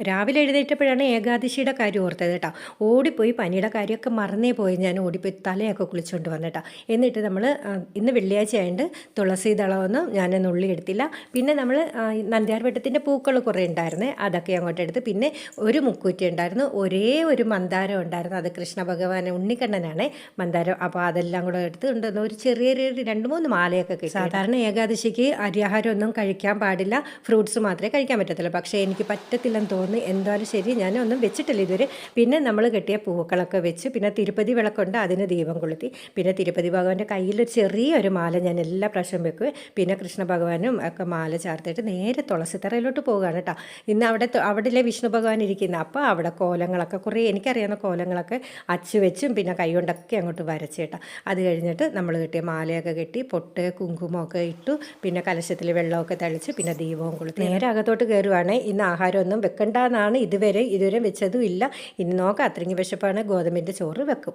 രാവിലെ എഴുന്നേറ്റപ്പോഴാണ് ഏകാദശിയുടെ കാര്യം ഓർത്തത് കേട്ടോ. ഓടിപ്പോയി പനിയുടെ കാര്യമൊക്കെ മറന്നേ പോയി ഞാൻ ഓടിപ്പോയി തലയൊക്കെ കുളിച്ചുകൊണ്ട് വന്നിട്ടാ. എന്നിട്ട് നമ്മൾ ഇന്ന് വെള്ളിയാഴ്ച ആയതുകൊണ്ട് തുളസി ദളമൊന്നും ഞാൻ നുള്ളി എടുത്തില്ല. പിന്നെ നമ്മൾ നന്ദ്യാർവട്ടത്തിന്റെ പൂക്കൾ കുറേ ഉണ്ടായിരുന്നേ അതൊക്കെ അങ്ങോട്ട് എടുത്ത്. പിന്നെ ഒരു മുക്കൂറ്റി ഉണ്ടായിരുന്നു ഒരേ ഒരു മന്ദാരം ഉണ്ടായിരുന്നു. അത് കൃഷ്ണ ഭഗവാൻ ഉണ്ണിക്കണ്ണനാണേ മന്ദാരം. അപ്പോൾ അതെല്ലാം കൂടെ എടുത്ത് ഉണ്ടെന്ന് ഒരു ചെറിയ രണ്ട് മൂന്ന് മാലയൊക്കെ കിട്ടും. സാധാരണ ഏകാദശിക്ക് അരിയാഹാരമൊന്നും കഴിക്കാൻ പാടില്ല. ഫ്രൂട്ട്സ് മാത്രമേ കഴിക്കാൻ പറ്റത്തുള്ളൂ. പക്ഷേ എനിക്ക് പറ്റത്തില്ലെന്ന് തോന്നുന്നു. എന്തായാലും ശരി ഞാൻ ഒന്നും വെച്ചിട്ടില്ല ഇതുവരെ. പിന്നെ നമ്മൾ കെട്ടിയ പൂക്കളൊക്കെ വെച്ച് പിന്നെ തിരുപ്പതി വിളക്കുണ്ട് അതിന് ദീപം കൊളുത്തി. പിന്നെ തിരുപ്പതി ഭഗവാന്റെ കയ്യിൽ ഒരു ചെറിയൊരു മാല ഞാൻ എല്ലാ പ്രാവശ്യം വെക്കും. പിന്നെ കൃഷ്ണ ഭഗവാനും ഒക്കെ മാല ചേർത്തിട്ട് നേരെ തുളസിത്തറയിലോട്ട് പോവുകയാണ് കേട്ടോ. ഇന്ന് അവിടെ അവിടെയല്ലേ വിഷ്ണു ഭഗവാൻ ഇരിക്കുന്നത് അപ്പോൾ അവിടെ കോലങ്ങളൊക്കെ കുറേ എനിക്കറിയാവുന്ന കോലങ്ങളൊക്കെ അച്ചു വെച്ചും പിന്നെ കൈ കൊണ്ടൊക്കെ അങ്ങോട്ട് വരച്ച് കേട്ടോ. അത് കഴിഞ്ഞിട്ട് നമ്മൾ കെട്ടിയ മാലയൊക്കെ കെട്ടി പൊട്ട് കുങ്കുമൊക്കെ ഇട്ടു പിന്നെ കലശത്തിൽ വെള്ളമൊക്കെ തളിച്ച് പിന്നെ ദീപവും കൊളുത്തി. നേരെ അകത്തോട്ട് കയറുവാണെങ്കിൽ ഇന്ന് ആഹാരമൊന്നും വെക്കണ്ടെന്നാണ് ഇതുവരെ ഇതുവരെ വെച്ചതും ഇല്ല. ഇനി നോക്കാം. അത്രയും വിശപ്പാണ് ഗോതമ്പിന്റെ ചോറ് വെക്കും.